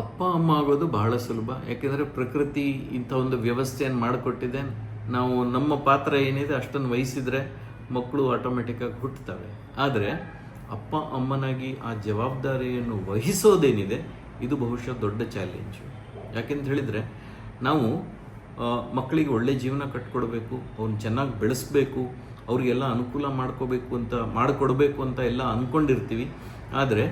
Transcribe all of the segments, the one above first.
ಅಪ್ಪ, ಅಮ್ಮ ಆಗೋದು ಬಹಳ ಸುಲಭ. ಯಾಕೆಂದರೆ ಪ್ರಕೃತಿ ಇಂಥ ಒಂದು ವ್ಯವಸ್ಥೆಯನ್ನು ಮಾಡಿಕೊಟ್ಟಿದೆ. ನಾವು ನಮ್ಮ ಪಾತ್ರ ಏನಿದೆ ಅಷ್ಟನ್ನು ವಹಿಸಿದರೆ ಮಕ್ಕಳು ಆಟೋಮೆಟಿಕ್ಕಾಗಿ ಹುಟ್ಟುತ್ತವೆ ಆದರೆ ಅಪ್ಪ, ಅಮ್ಮನಾಗಿ ಆ ಜವಾಬ್ದಾರಿಯನ್ನು ವಹಿಸೋದೇನಿದೆ, ಇದು ಬಹುಶಃ ದೊಡ್ಡ ಚಾಲೆಂಜು ಯಾಕೆಂತ ಹೇಳಿದರೆ, ನಾವು ಮಕ್ಕಳಿಗೆ ಒಳ್ಳೆ ಜೀವನ ಕಟ್ಕೊಡ್ಬೇಕು ಅವ್ರನ್ನ ಚೆನ್ನಾಗಿ ಬೆಳೆಸಬೇಕು, ಅವ್ರಿಗೆಲ್ಲ ಅನುಕೂಲ ಮಾಡ್ಕೋಬೇಕು ಅಂತ, ಮಾಡಿಕೊಡ್ಬೇಕು ಅಂತ ಎಲ್ಲ ಅಂದ್ಕೊಂಡಿರ್ತೀವಿ ಆದರೆ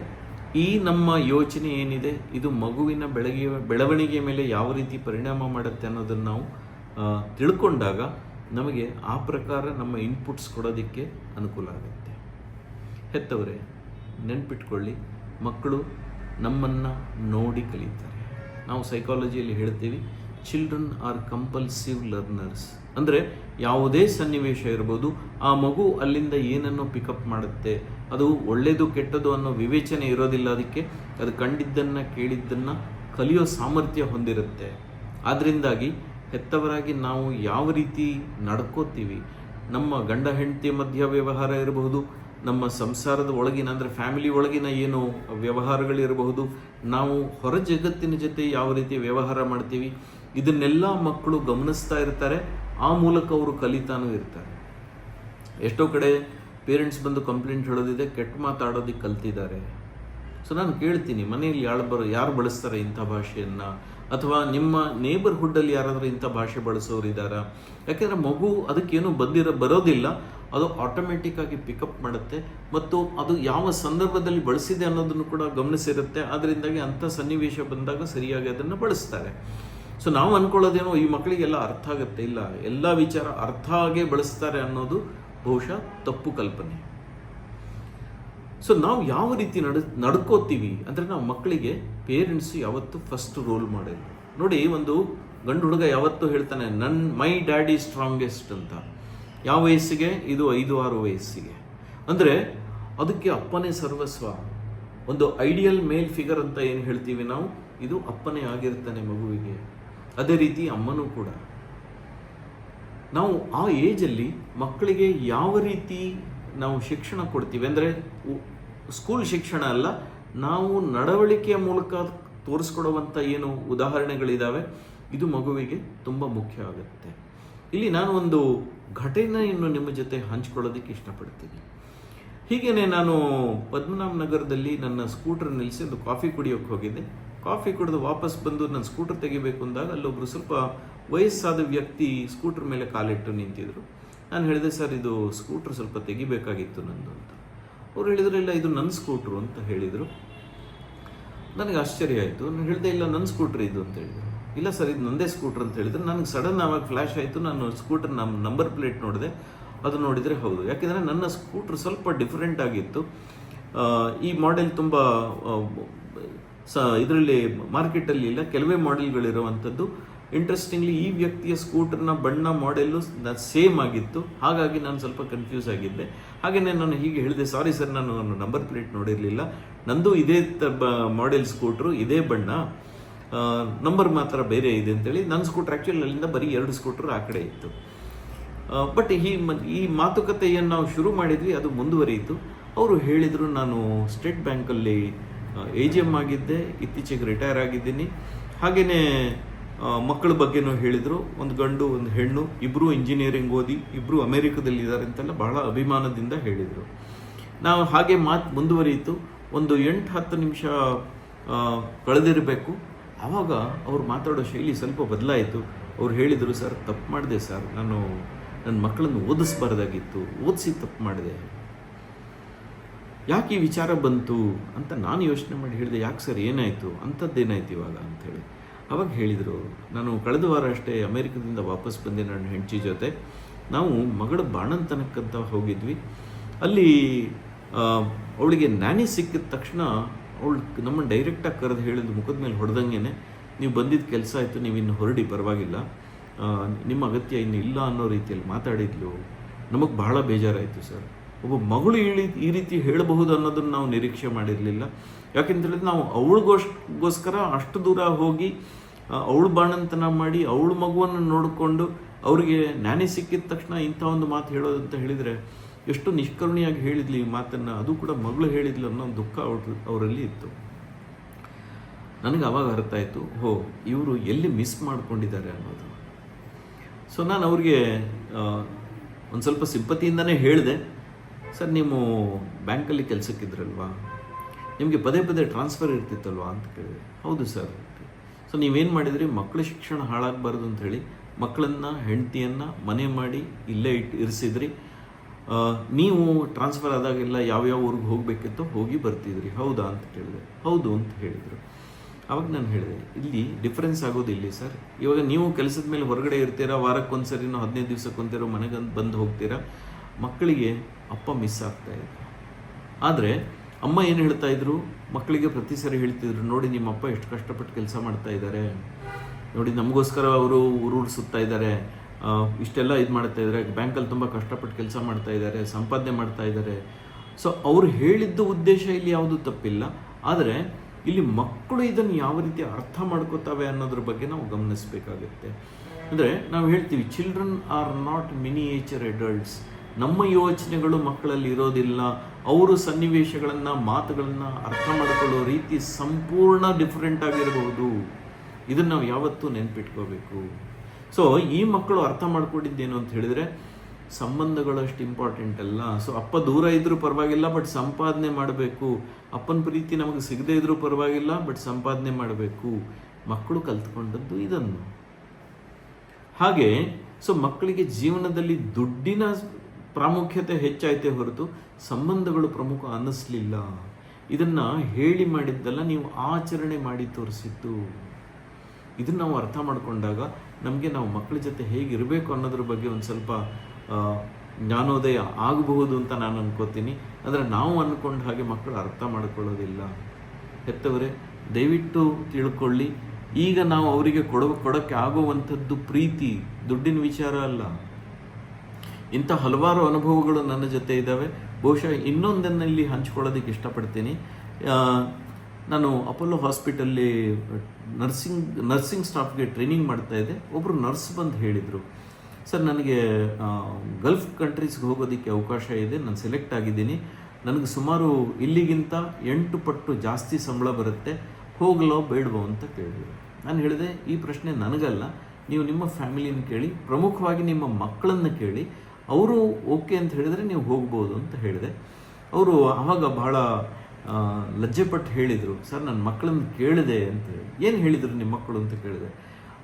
ಈ ನಮ್ಮ ಯೋಚನೆ ಏನಿದೆ? ಇದು ಮಗುವಿನ ಬೆಳಗ್ಗೆ ಬೆಳವಣಿಗೆ ಮೇಲೆ ಯಾವ ರೀತಿ ಪರಿಣಾಮ ಮಾಡುತ್ತೆ ಅನ್ನೋದನ್ನು ನಾವು ತಿಳ್ಕೊಂಡಾಗ ನಮಗೆ ಆ ಪ್ರಕಾರ ನಮ್ಮ ಇನ್ಪುಟ್ಸ್ ಕೊಡೋದಕ್ಕೆ ಅನುಕೂಲ ಆಗುತ್ತೆ. ಹೆತ್ತವರೇ, ನೆನ್ಪಿಟ್ಕೊಳ್ಳಿ, ಮಕ್ಕಳು ನಮ್ಮನ್ನು ನೋಡಿ ಕಲಿತಾರೆ. ನಾವು ಸೈಕಾಲಜಿಯಲ್ಲಿ ಹೇಳ್ತೀವಿ ಚಿಲ್ಡ್ರನ್ ಆರ್ ಕಂಪಲ್ಸಿವ್ ಲರ್ನರ್ಸ್ ಅಂದರೆ ಯಾವುದೇ ಸನ್ನಿವೇಶ ಇರ್ಬೋದು, ಆ ಮಗು ಅಲ್ಲಿಂದ ಏನನ್ನು ಪಿಕಪ್ ಮಾಡುತ್ತೆ, ಅದು ಒಳ್ಳೆಯದು ಕೆಟ್ಟದು ಅನ್ನೋ ವಿವೇಚನೆ ಇರೋದಿಲ್ಲ ಅದಕ್ಕೆ, ಅದು ಕಂಡಿದ್ದನ್ನು ಕೇಳಿದ್ದನ್ನು ಕಲಿಯೋ ಸಾಮರ್ಥ್ಯ ಹೊಂದಿರುತ್ತೆ. ಆದ್ದರಿಂದಾಗಿ ಹೆತ್ತವರಾಗಿ ನಾವು ಯಾವ ರೀತಿ ನಡ್ಕೋತೀವಿ, ನಮ್ಮ ಗಂಡ ಹೆಂಡತಿ ಮಧ್ಯ ವ್ಯವಹಾರ ಇರಬಹುದು, ನಮ್ಮ ಸಂಸಾರದ ಒಳಗಿನ ಅಂದರೆ ಫ್ಯಾಮಿಲಿ ಒಳಗಿನ ಏನು ವ್ಯವಹಾರಗಳಿರಬಹುದು, ನಾವು ಹೊರ ಜಗತ್ತಿನ ಜೊತೆ ಯಾವ ರೀತಿ ವ್ಯವಹಾರ ಮಾಡ್ತೀವಿ ಇದನ್ನೆಲ್ಲ ಮಕ್ಕಳು ಗಮನಿಸ್ತಾ ಇರ್ತಾರೆ. ಆ ಮೂಲಕ ಅವರು ಕಲಿತಾನೂ ಇರ್ತಾರೆ. ಎಷ್ಟೋ ಕಡೆ ಪೇರೆಂಟ್ಸ್ ಬಂದು ಕಂಪ್ಲೇಂಟ್ ಹೇಳೋದಿದೆ, ಕೆಟ್ಟ ಮಾತಾಡೋದಕ್ಕೆ ಕಲ್ತಿದ್ದಾರೆ. ಸೊ ನಾನು ಕೇಳ್ತೀನಿ, ಮನೆಯಲ್ಲಿ ಯಾರು ಬರೋ, ಯಾರು ಬಳಸ್ತಾರೆ ಇಂಥ ಭಾಷೆಯನ್ನು? ಅಥವಾ ನಿಮ್ಮ ನೇಬರ್ಹುಡ್ಡಲ್ಲಿ ಯಾರಾದರೂ ಇಂಥ ಭಾಷೆ ಬಳಸೋರು ಇದ್ದಾರಾ? ಯಾಕೆಂದರೆ ಮಗು ಅದಕ್ಕೇನು ಬಂದಿರೋ, ಬರೋದಿಲ್ಲ. ಅದು ಆಟೋಮೆಟಿಕ್ ಆಗಿ ಪಿಕಪ್ ಮಾಡುತ್ತೆ. ಮತ್ತು ಅದು ಯಾವ ಸಂದರ್ಭದಲ್ಲಿ ಬಳಸಿದೆ ಅನ್ನೋದನ್ನು ಕೂಡ ಗಮನಿಸಿರುತ್ತೆ. ಅದರಿಂದಾಗಿ ಅಂಥ ಸನ್ನಿವೇಶ ಬಂದಾಗ ಸರಿಯಾಗಿ ಅದನ್ನು ಬಳಸ್ತಾರೆ. ಸೊ ನಾವು ಅನ್ಕೊಳ್ಳೋದೇನೋ ಈ ಮಕ್ಕಳಿಗೆಲ್ಲ ಅರ್ಥ ಆಗುತ್ತೆ ಇಲ್ಲ. ಎಲ್ಲ ವಿಚಾರ ಅರ್ಥ ಆಗೇ ಬಳಸ್ತಾರೆ ಅನ್ನೋದು ಬಹುಶಃ ತಪ್ಪು ಕಲ್ಪನೆ. ಸೊ ನಾವು ಯಾವ ರೀತಿ ನಡ್, ನಡ್ಕೋತೀವಿ ಅಂದರೆ ನಾವು ಮಕ್ಕಳಿಗೆ ಪೇರೆಂಟ್ಸ್ ಯಾವತ್ತು ಫಸ್ಟ್ ರೋಲ್ ಮಾಡಿಲ್ಲ ನೋಡಿ, ಒಂದು ಗಂಡು ಹುಡುಗ ಯಾವತ್ತೂ ಹೇಳ್ತಾನೆ ನನ್ನ ಮೈ ಡ್ಯಾಡಿ ಸ್ಟ್ರಾಂಗೆಸ್ಟ್ ಅಂತ. ಯಾವ ವಯಸ್ಸಿಗೆ? ಇದು ಐದು ಆರು ವಯಸ್ಸಿಗೆ. ಅಂದರೆ ಅದಕ್ಕೆ ಅಪ್ಪನೇ ಸರ್ವಸ್ವ. ಒಂದು ಐಡಿಯಲ್ ಮೇಲ್ ಫಿಗರ್ ಅಂತ ಏನು ಹೇಳ್ತೀವಿ ನಾವು? ಇದು ಅಪ್ಪನೇ ಆಗಿರ್ತಾನೆ ಮಗುವಿಗೆ. ಅದೇ ರೀತಿ ಅಮ್ಮನೂ ಕೂಡ. ನಾವು ಆ ಏಜಲ್ಲಿ ಮಕ್ಕಳಿಗೆ ಯಾವ ರೀತಿ ನಾವು ಶಿಕ್ಷಣ ಕೊಡ್ತೀವಿ ಅಂದರೆ ಸ್ಕೂಲ್ ಶಿಕ್ಷಣ ಅಲ್ಲ, ನಾವು ನಡವಳಿಕೆಯ ಮೂಲಕ ತೋರಿಸ್ಕೊಡುವಂಥ ಏನು ಉದಾಹರಣೆಗಳಿದ್ದಾವೆ ಇದು ಮಗುವಿಗೆ ತುಂಬ ಮುಖ್ಯ ಆಗುತ್ತೆ. ಇಲ್ಲಿ ನಾನು ಒಂದು ಘಟನೆಯನ್ನು ನಿಮ್ಮ ಜೊತೆ ಹಂಚ್ಕೊಳ್ಳೋದಕ್ಕೆ ಇಷ್ಟಪಡ್ತೀನಿ. ಹೀಗೇನೆ ನಾನು ಪದ್ಮನಾಭ ನಗರದಲ್ಲಿ ನನ್ನ ಸ್ಕೂಟರ್ ನಿಲ್ಲಿಸಿ ಒಂದು ಕಾಫಿ ಕುಡಿಯೋಕೆ ಹೋಗಿದ್ದೆ. ಕಾಫಿ ಕುಡಿದು ವಾಪಸ್ ಬಂದು ನನ್ನ ಸ್ಕೂಟರ್ ತೆಗಿಬೇಕು ಅಂದಾಗ ಅಲ್ಲೊಬ್ರು ಸ್ವಲ್ಪ ವಯಸ್ಸಾದ ವ್ಯಕ್ತಿ ಸ್ಕೂಟರ್ ಮೇಲೆ ಕಾಲಿಟ್ಟು ನಿಂತಿದ್ರು. ನಾನು ಹೇಳಿದೆ, ಸರ್, ಇದು ಸ್ಕೂಟರ್ ಸ್ವಲ್ಪ ತೆಗಿಬೇಕಾಗಿತ್ತು ನಂದು ಅಂತ. ಅವ್ರು ಹೇಳಿದ್ರು, ಇಲ್ಲ, ಇದು ನನ್ನ ಸ್ಕೂಟ್ರು ಅಂತ ಹೇಳಿದರು. ನನಗೆ ಆಶ್ಚರ್ಯ ಆಯಿತು. ನಾನು ಹೇಳಿದೆ, ಇಲ್ಲ ನನ್ನ ಸ್ಕೂಟ್ರ್ ಇದು ಅಂತ ಹೇಳಿದ್ರು. ಇಲ್ಲ, ಸರ್, ಇದು ನಂದೇ ಸ್ಕೂಟ್ರ್ ಅಂತ ಹೇಳಿದ್ರೆ. ನನಗೆ ಸಡನ್ ಆವಾಗ ಫ್ಲ್ಯಾಶ್ ಆಯಿತು. ನಾನು ಸ್ಕೂಟರ್ ನಮ್ಮ ನಂಬರ್ ಪ್ಲೇಟ್ ನೋಡಿದೆ. ಅದು ನೋಡಿದರೆ ಹೌದು. ಯಾಕೆಂದರೆ ನನ್ನ ಸ್ಕೂಟ್ರ್ ಸ್ವಲ್ಪ ಡಿಫ್ರೆಂಟ್ ಆಗಿತ್ತು. ಈ ಮಾಡೆಲ್ ತುಂಬ ಸ, ಇದರಲ್ಲಿ ಮಾರ್ಕೆಟಲ್ಲಿ ಇಲ್ಲ, ಕೆಲವೇ ಮಾಡೆಲ್ಗಳಿರುವಂಥದ್ದು. ಇಂಟ್ರೆಸ್ಟಿಂಗ್ಲಿ ಈ ವ್ಯಕ್ತಿಯ ಸ್ಕೂಟರ್ನ ಬಣ್ಣ ಮಾಡೆಲ್ಲು ಸೇಮ್ ಆಗಿತ್ತು. ಹಾಗಾಗಿ ನಾನು ಸ್ವಲ್ಪ ಕನ್ಫ್ಯೂಸ್ ಆಗಿದ್ದೆ. ಹಾಗೆಯೇ ನಾನು ಹೀಗೆ ಹೇಳಿದೆ ಸಾರಿ ಸರ್ ನಾನು ನಂಬರ್ ಪ್ಲೇಟ್ ನೋಡಿರಲಿಲ್ಲ. ನಂದು ಇದೇ ತ ಮಾಡೆಲ್ ಸ್ಕೂಟ್ರು ಇದೇ ಬಣ್ಣ. ನಂಬರ್ ಮಾತ್ರ ಬೇರೆ ಇದೆ ಅಂತೇಳಿ ನನ್ನ ಸ್ಕೂಟ್ರ್ ಆ್ಯಕ್ಚುಲಿ ಅಲ್ಲಿಂದ ಬರೀ ಎರಡು ಸ್ಕೂಟ್ರ್ ಆ ಕಡೆ ಇತ್ತು. ಬಟ್ ಈ ಈ ಮಾತುಕತೆಯನ್ನು ನಾವು ಶುರು ಮಾಡಿದ್ವಿ, ಅದು ಮುಂದುವರಿಯಿತು. ಅವರು ಹೇಳಿದರು, ನಾನು ಸ್ಟೇಟ್ ಬ್ಯಾಂಕಲ್ಲಿ ಎ ಜಿ ಎಂ ಆಗಿದ್ದೆ, ಇತ್ತೀಚೆಗೆ ರಿಟೈರ್ ಆಗಿದ್ದೀನಿ. ಹಾಗೆಯೇ ಮಕ್ಕಳ ಬಗ್ಗೆನೂ ಹೇಳಿದರು. ಒಂದು ಗಂಡು, ಒಂದು ಹೆಣ್ಣು ಇಬ್ಬರು ಇಂಜಿನಿಯರಿಂಗ್ ಓದಿ ಇಬ್ಬರು ಅಮೇರಿಕದಲ್ಲಿದ್ದಾರೆ ಅಂತೆಲ್ಲ ಬಹಳ ಅಭಿಮಾನದಿಂದ ಹೇಳಿದರು. ನಾವು ಹಾಗೆ ಮಾತು ಮುಂದುವರಿಯಿತು. ಒಂದು ಎಂಟು, ಹತ್ತು ನಿಮಿಷ ಕಳೆದಿರಬೇಕು. ಆವಾಗ ಅವ್ರು ಮಾತಾಡೋ ಶೈಲಿ ಸ್ವಲ್ಪ ಬದಲಾಯಿತು. ಅವ್ರು ಹೇಳಿದರು, ಸರ್, ತಪ್ಪು ಮಾಡಿದೆ, ಸರ್. ನಾನು ನನ್ನ ಮಕ್ಕಳನ್ನು ಓದಿಸ್ಬಾರ್ದಾಗಿತ್ತು. ಓದಿಸಿ ತಪ್ಪು ಮಾಡಿದೆ. ಯಾಕೆ ಈ ವಿಚಾರ ಬಂತು ಅಂತ ನಾನು ಯೋಚನೆ ಮಾಡಿ ಹೇಳಿದೆ, ಯಾಕೆ ಸರ್ ಏನಾಯಿತು, ಅಂಥದ್ದೇನಾಯ್ತು ಇವಾಗ ಅಂಥೇಳಿ ಅವಾಗ ಹೇಳಿದರು, ನಾನು ಕಳೆದ ವಾರ ಅಷ್ಟೇ ಅಮೇರಿಕದಿಂದ ವಾಪಸ್ ಬಂದೆ ನನ್ನ ಹೆಂಡತಿ ಜೊತೆ. ನಾವು ಮಗಳ ಬಾಣಂತನಕ್ಕಂತ ಹೋಗಿದ್ವಿ. ಅಲ್ಲಿ ಅವಳಿಗೆ ನ್ಯಾನಿ ಸಿಕ್ಕಿದ ತಕ್ಷಣ ಅವಳು ನಮ್ಮನ್ನು ಡೈರೆಕ್ಟಾಗಿ ಕರೆದು ಹೇಳಿದ್ದು ಮುಖದ ಮೇಲೆ ಹೊಡೆದಂಗೆ ನೀವು ಬಂದಿದ್ದ ಕೆಲಸ ಆಯಿತು, ನೀವು ಇನ್ನು ಹೊರಡಿ, ಪರವಾಗಿಲ್ಲ. ನಿಮ್ಮ ಅಗತ್ಯ ಇನ್ನು ಇಲ್ಲ ಅನ್ನೋ ರೀತಿಯಲ್ಲಿ ಮಾತಾಡಿದ್ಲು. ನಮಗೆ ಬಹಳ ಬೇಜಾರಾಯಿತು ಸರ್. ಒಬ್ಬ ಮಗಳು ಇಳಿ ಈ ರೀತಿ ಹೇಳಬಹುದು ಅನ್ನೋದನ್ನು ನಾವು ನಿರೀಕ್ಷೆ ಮಾಡಿರಲಿಲ್ಲ. ಯಾಕೆಂತ ಹೇಳಿದ್ರೆ ನಾವು ಅವಳಿಗೋಸ್ಕರ ಅಷ್ಟು ದೂರ ಹೋಗಿ ಅವಳು ಬಾಣಂತನ ಮಾಡಿ, ಅವಳ ಮಗುವನ್ನು ನೋಡಿಕೊಂಡು ಅವರಿಗೆ ನ್ಯಾನಿ ಸಿಕ್ಕಿದ ತಕ್ಷಣ ಇಂಥ ಒಂದು ಮಾತು ಹೇಳೋದು ಅಂತ ಹೇಳಿದರೆ ಎಷ್ಟು ನಿಷ್ಕರುಣಿಯಾಗಿ ಹೇಳಿದ್ಲಿ ಈ ಮಾತನ್ನು. ಅದು ಕೂಡ ಮಗಳು ಹೇಳಿದ್ಲು ಅನ್ನೋ ದುಃಖ ಅವ್ರ ಅವರಲ್ಲಿ ಇತ್ತು. ನನಗೆ ಅವಾಗ ಅರ್ಥ ಆಯಿತು, ಹೋ, ಇವರು ಎಲ್ಲಿ ಮಿಸ್ ಮಾಡ್ಕೊಂಡಿದ್ದಾರೆ ಅನ್ನೋದು. ಸೊ, ನಾನು ಅವ್ರಿಗೆ ಒಂದು ಸ್ವಲ್ಪ ಸಿಂಪತಿಯಿಂದನೇ ಹೇಳಿದೆ. ಸರ್, ನೀವು ಬ್ಯಾಂಕಲ್ಲಿ ಕೆಲಸಕ್ಕಿದ್ರಲ್ವಾ? ನಿಮಗೆ ಪದೇ ಪದೇ ಟ್ರಾನ್ಸ್ಫರ್ ಇರ್ತಿತ್ತಲ್ವಾ ಅಂತ ಕೇಳಿದೆ. ಹೌದು ಸರ್. ಸೊ, ನೀವೇನು ಮಾಡಿದ್ರಿ? ಮಕ್ಕಳ ಶಿಕ್ಷಣ ಹಾಳಾಗಬಾರ್ದು ಅಂತ ಹೇಳಿ ಮಕ್ಕಳನ್ನು, ಹೆಂಡತಿಯನ್ನು ಮನೆ ಮಾಡಿ ಇಲ್ಲೇ ಇಟ್ಟು ಇರಿಸಿದ್ರಿ. ನೀವು ಟ್ರಾನ್ಸ್ಫರ್ ಆದಾಗೆಲ್ಲ ಯಾವ್ಯಾವ ಊರಿಗೆ ಹೋಗಬೇಕಿತ್ತು ಹೋಗಿ ಬರ್ತಿದ್ರಿ. ಹೌದಾ ಅಂತ ಕೇಳಿದೆ. ಹೌದು ಅಂತ ಹೇಳಿದರು. ಅವಾಗ ನಾನು ಹೇಳಿದೆ, ಇಲ್ಲಿ ಡಿಫ್ರೆನ್ಸ್ ಆಗೋದು ಇಲ್ಲಿ ಸರ್. ಇವಾಗ ನೀವು ಕೆಲಸದ ಮೇಲೆ ಹೊರಗಡೆ ಇರ್ತೀರಾ? ವಾರಕ್ಕೊಂದ್ಸರಿನೋ ಹದಿನೈದು ದಿವಸಕ್ಕೊಂತಿರೋ ಮನೆಗೆ ಬಂದು ಹೋಗ್ತೀರಾ? ಮಕ್ಕಳಿಗೆ ಅಪ್ಪ ಮಿಸ್ ಆಗ್ತಾ ಇದೆ. ಆದರೆ ಅಮ್ಮ ಏನು ಹೇಳ್ತಾ ಇದ್ರು? ಮಕ್ಕಳಿಗೆ ಪ್ರತಿ ಸರಿ ಹೇಳ್ತಿದ್ರು, ನೋಡಿ ನಿಮ್ಮ ಅಪ್ಪ ಎಷ್ಟು ಕಷ್ಟಪಟ್ಟು ಕೆಲಸ ಮಾಡ್ತಾ ಇದ್ದಾರೆ ನೋಡಿ ನಮಗೋಸ್ಕರ ಅವರು ಊರೂರು ಸುತ್ತಾ ಇದ್ದಾರೆ ಇಷ್ಟೆಲ್ಲ ಇದು ಮಾಡ್ತಾ ಇದ್ದಾರೆ ಬ್ಯಾಂಕಲ್ಲಿ ತುಂಬ ಕಷ್ಟಪಟ್ಟು ಕೆಲಸ ಮಾಡ್ತಾ ಇದ್ದಾರೆ ಸಂಪಾದನೆ ಮಾಡ್ತಾ ಇದ್ದಾರೆ ಸೊ ಅವರು ಹೇಳಿದ್ದ ಉದ್ದೇಶ ಇಲ್ಲಿ ಯಾವುದು ತಪ್ಪಿಲ್ಲ. ಆದರೆ ಇಲ್ಲಿ ಮಕ್ಕಳು ಇದನ್ನು ಯಾವ ರೀತಿ ಅರ್ಥ ಮಾಡ್ಕೋತಾವೆ ಅನ್ನೋದ್ರ ಬಗ್ಗೆ ನಾವು ಗಮನಿಸಬೇಕಾಗುತ್ತೆ. ಅಂದರೆ ನಾವು ಹೇಳ್ತೀವಿ children are not miniature adults ನಮ್ಮ ಯೋಚನೆಗಳು ಮಕ್ಕಳಲ್ಲಿ ಇರೋದಿಲ್ಲ. ಅವರು ಸನ್ನಿವೇಶಗಳನ್ನು, ಮಾತುಗಳನ್ನು ಅರ್ಥ ಮಾಡಿಕೊಳ್ಳೋ ರೀತಿ ಸಂಪೂರ್ಣ ಡಿಫ್ರೆಂಟ್ ಆಗಿರಬಹುದು. ಇದನ್ನು ನಾವು ಯಾವತ್ತೂ ನೆನ್ಪಿಟ್ಕೋಬೇಕು. ಸೊ ಈ ಮಕ್ಕಳು ಅರ್ಥ ಮಾಡ್ಕೊಂಡಿದ್ದೇನು ಅಂತ ಹೇಳಿದ್ರೆ ಸಂಬಂಧಗಳು ಅಷ್ಟು ಇಂಪಾರ್ಟೆಂಟ್ ಅಲ್ಲ. ಸೊ ಅಪ್ಪ ದೂರ ಇದ್ದರೂ ಪರವಾಗಿಲ್ಲ ಬಟ್ ಸಂಪಾದನೆ ಮಾಡಬೇಕು. ಅಪ್ಪನ ಪ್ರೀತಿ ನಮಗೆ ಸಿಗದೇ ಇದ್ರೂ ಪರವಾಗಿಲ್ಲ ಬಟ್ ಸಂಪಾದನೆ ಮಾಡಬೇಕು. ಮಕ್ಕಳು ಕಲ್ತ್ಕೊಂಡದ್ದು ಇದನ್ನು. ಹಾಗೆ ಸೊ ಮಕ್ಕಳಿಗೆ ಜೀವನದಲ್ಲಿ ದುಡ್ಡಿನ ಪ್ರಾಮುಖ್ಯತೆ ಹೆಚ್ಚಾಯ್ತೇ ಹೊರತು ಸಂಬಂಧಗಳು ಪ್ರಮುಖ ಅನ್ನಿಸ್ಲಿಲ್ಲ. ಇದನ್ನ ಹೇಳಿ ಮಾಡಿದ್ದೆಲ್ಲ ನೀವು ಆಚರಣೆ ಮಾಡಿ ತೋರಿಸಿತ್ತು ಇದನ್ನ ನಾವು ಅರ್ಥ ಮಾಡಿಕೊಂಡಾಗ ನಮಗೆ ನಾವು ಮಕ್ಕಳ ಜೊತೆ ಹೇಗಿರಬೇಕು ಅನ್ನೋದ್ರ ಬಗ್ಗೆ ಒಂದು ಸ್ವಲ್ಪ ಜ್ಞಾನೋದಯ ಆಗಬಹುದು ಅಂತ ನಾನು ಅನ್ಕೋತೀನಿ. ಆದರೆ ನಾವು ಅಂದ್ಕೊಂಡ ಹಾಗೆ ಮಕ್ಕಳು ಅರ್ಥ ಮಾಡ್ಕೊಳ್ಳೋದಿಲ್ಲ. ಹೆತ್ತವರೇ, ದಯವಿಟ್ಟು ತಿಳ್ಕೊಳ್ಳಿ. ಈಗ ನಾವು ಅವರಿಗೆ ಕೊಡ ಕೊಡೋಕ್ಕೆ ಆಗುವಂಥದ್ದು ಪ್ರೀತಿ, ದುಡ್ಡಿನ ವಿಚಾರ ಅಲ್ಲ. ಇಂಥ ಹಲವಾರು ಅನುಭವಗಳು ನನ್ನ ಜೊತೆ ಇದ್ದಾವೆ. ಬಹುಶಃ ಇನ್ನೊಂದನ್ನು ಇಲ್ಲಿ ಹಂಚ್ಕೊಳ್ಳೋದಕ್ಕೆ ಇಷ್ಟಪಡ್ತೀನಿ. ನಾನು ಅಪೋಲೋ ಹಾಸ್ಪಿಟಲ್ಲಿ ನರ್ಸಿಂಗ್ ನರ್ಸಿಂಗ್ ಸ್ಟಾಫ್ಗೆ ಟ್ರೈನಿಂಗ್ ಮಾಡ್ತಾ ಇದ್ದೆ. ಒಬ್ಬರು ನರ್ಸ್ ಬಂದು ಹೇಳಿದರು, ಸರ್, ನನಗೆ ಗಲ್ಫ್ ಕಂಟ್ರೀಸ್ಗೆ ಹೋಗೋದಕ್ಕೆ ಅವಕಾಶ ಇದೆ. ನಾನು ಸೆಲೆಕ್ಟ್ ಆಗಿದ್ದೀನಿ. ನನಗೆ ಸುಮಾರು ಇಲ್ಲಿಗಿಂತ ಎಂಟು ಪಟ್ಟು ಜಾಸ್ತಿ ಸಂಬಳ ಬರುತ್ತೆ. ಹೋಗಲೋ ಬೇಡವೋ ಅಂತ ಕೇಳಿದ್ರು. ನಾನು ಹೇಳಿದೆ, ಈ ಪ್ರಶ್ನೆ ನನಗಲ್ಲ. ನೀವು ನಿಮ್ಮ ಫ್ಯಾಮಿಲಿನ ಕೇಳಿ, ಪ್ರಮುಖವಾಗಿ ನಿಮ್ಮ ಮಕ್ಕಳನ್ನು ಕೇಳಿ ಅವರು ಓಕೆ ಅಂತ ಹೇಳಿದರೆ ನೀವು ಹೋಗ್ಬೋದು ಅಂತ ಹೇಳಿದೆ. ಅವರು ಆವಾಗ ಬಹಳ ಲಜ್ಜೆಪಟ್ಟು ಹೇಳಿದರು, ಸರ್ ನನ್ನ ಮಕ್ಕಳನ್ನು ಕೇಳಿದೆ ಅಂತ ಹೇಳಿ. ಏನು ಹೇಳಿದರು ನಿಮ್ಮ ಮಕ್ಕಳು? ಅಂತ ಕೇಳಿದೆ.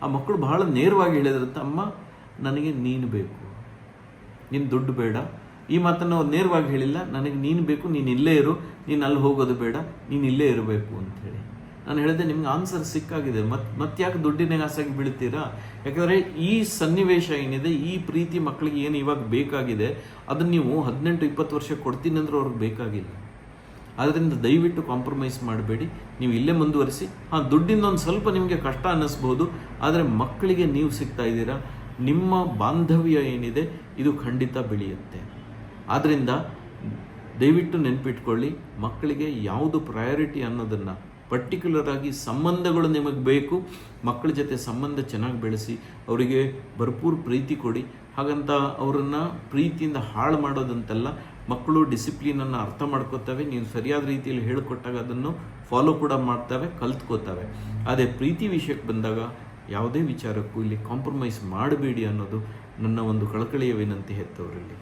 ಆ ಮಕ್ಕಳು ಬಹಳ ನೇರವಾಗಿ ಹೇಳಿದ್ರು, ತಮ್ಮ, ನನಗೆ ನೀನು ಬೇಕು. ನೀನು ದುಡ್ಡು ಬೇಡ. ಈ ಮಾತನ್ನು ಅವ್ರು ನೇರವಾಗಿ ಹೇಳಿಲ್ಲ. ನನಗೆ ನೀನು ಬೇಕು. ನೀನು ಇಲ್ಲೇ ಇರು. ನೀನು ಅಲ್ಲಿ ಹೋಗೋದು ಬೇಡ. ನೀನು ಇಲ್ಲೇ ಇರಬೇಕು. ಅಂತ ಹೇಳಿ. ನಾನು ಹೇಳಿದೆ ನಿಮ್ಗೆ ಆನ್ಸರ್ ಸಿಕ್ಕಾಗಿದೆ. ಮತ್ ಮತ್ತೆ ಯಾಕೆ ದುಡ್ಡಿನ ಆಸೆಗೆ ಬೀಳ್ತೀರಾ? ಯಾಕಂದರೆ ಈ ಸನ್ನಿವೇಶ ಏನಿದೆ, ಈ ಪ್ರೀತಿ ಮಕ್ಕಳಿಗೆ ಏನು ಇವಾಗ ಬೇಕಾಗಿದೆ, ಅದನ್ನು ನೀವು ಹದಿನೆಂಟು, ಇಪ್ಪತ್ತು ವರ್ಷ ಕೊಡ್ತೀನಿ ಅಂದ್ರೆ ಅವ್ರಿಗೆ ಬೇಕಾಗಿಲ್ಲ. ಆದ್ದರಿಂದ ದಯವಿಟ್ಟು ಕಾಂಪ್ರಮೈಸ್ ಮಾಡಬೇಡಿ. ನೀವು ಇಲ್ಲೇ ಮುಂದುವರಿಸಿ. ಹಾಂ ದುಡ್ಡಿಂದ ಒಂದು ಸ್ವಲ್ಪ ನಿಮಗೆ ಕಷ್ಟ ಅನ್ನಿಸ್ಬೋದು, ಆದರೆ ಮಕ್ಕಳಿಗೆ ನೀವು ಸಿಗ್ತಾ ಇದ್ದೀರಾ? ನಿಮ್ಮ ಬಾಂಧವ್ಯ ಏನಿದೆ, ಇದು ಖಂಡಿತ ಬೆಳೆಯುತ್ತೆ. ಆದ್ದರಿಂದ ದಯವಿಟ್ಟು ನೆನಪಿಟ್ಕೊಳ್ಳಿ ಮಕ್ಕಳಿಗೆ ಯಾವುದು ಪ್ರಯಾರಿಟಿ ಅನ್ನೋದನ್ನು ಪರ್ಟಿಕ್ಯುಲರ್ ಆಗಿ ಸಂಬಂಧಗಳು ನಿಮಗೆ ಬೇಕು, ಮಕ್ಕಳ ಜೊತೆ ಸಂಬಂಧ ಚೆನ್ನಾಗಿ ಬೆಳೆಸಿ, ಅವರಿಗೆ ಭರ್ಪೂರ್ ಪ್ರೀತಿ ಕೊಡಿ. ಹಾಗಂತ ಅವರನ್ನು ಪ್ರೀತಿಯಿಂದ ಹಾಳು ಮಾಡೋದಂತೆಲ್ಲ, ಮಕ್ಕಳು ಡಿಸಿಪ್ಲಿನನ್ನು ಅರ್ಥ ಮಾಡ್ಕೋತವೆ ನೀವು ಸರಿಯಾದ ರೀತಿಯಲ್ಲಿ ಹೇಳಿಕೊಟ್ಟಾಗ ಅದನ್ನು ಫಾಲೋ ಕೂಡ ಮಾಡ್ತವೆ, ಕಲ್ತ್ಕೋತವೆ. ಅದೇ ಪ್ರೀತಿ ವಿಷಯಕ್ಕೆ ಬಂದಾಗ ಯಾವುದೇ ವಿಚಾರಕ್ಕೂ ಇಲ್ಲಿ ಕಾಂಪ್ರಮೈಸ್ ಮಾಡಬೇಡಿ ಅನ್ನೋದು ನನ್ನ ಒಂದು ಕಳಕಳಿಯ ವಿನಂತಿ ಹೆತ್ತವರಲ್ಲಿ.